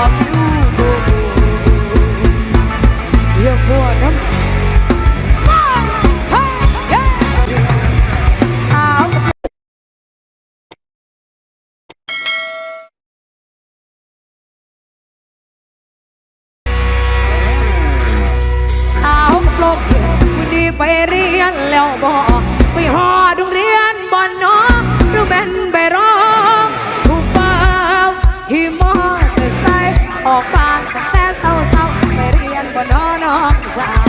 of you เรียกบัวน้ไปเรียนแล้วบอกไปหอดุงเรีย cry.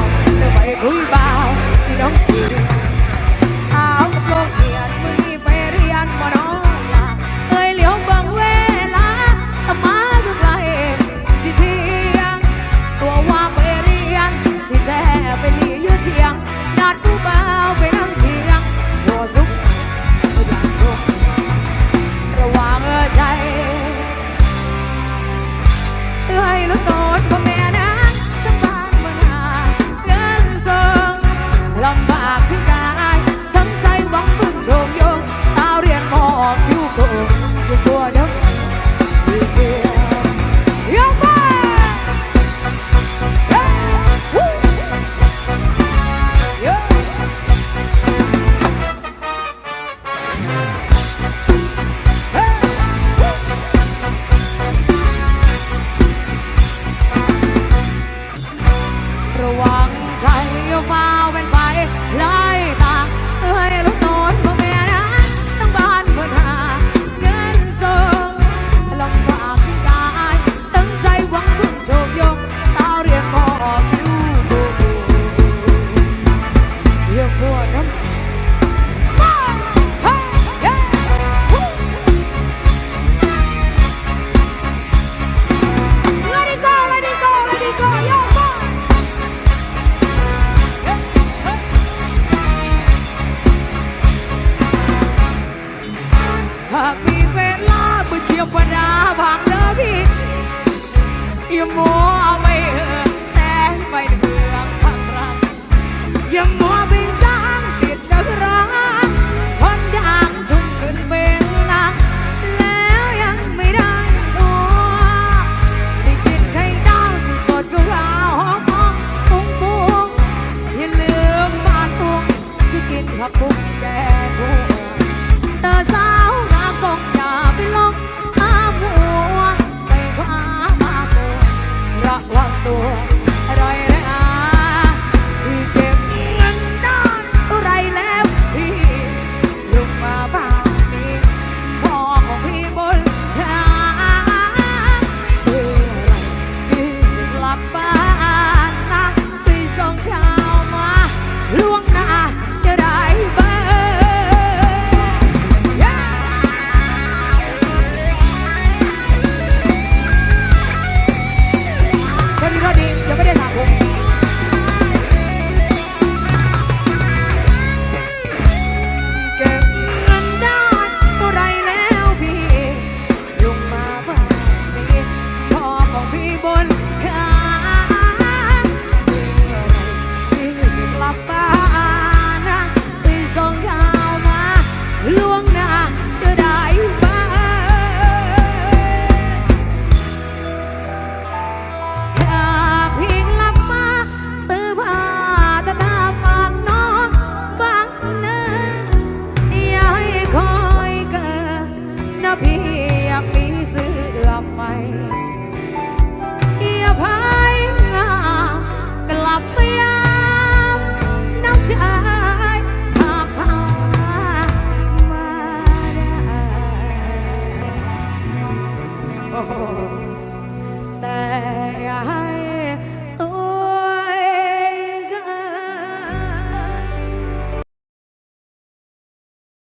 ลาบุเชียวปนาพังเด้อพี่อย่ามัวเอาไปเออแสงไปเดืองพังรังอย่ามัวเป็นจ้างติดดักร้าคนด่างทุ่มเงินเป็นนาแล้วยังไม่ได้หัวได้กินไข่ดาวที่สดก็ราวหอมหองปุ้งปุ้งอย่าลืมบ้าทวงที่กินผักปุ้ง apa yeah.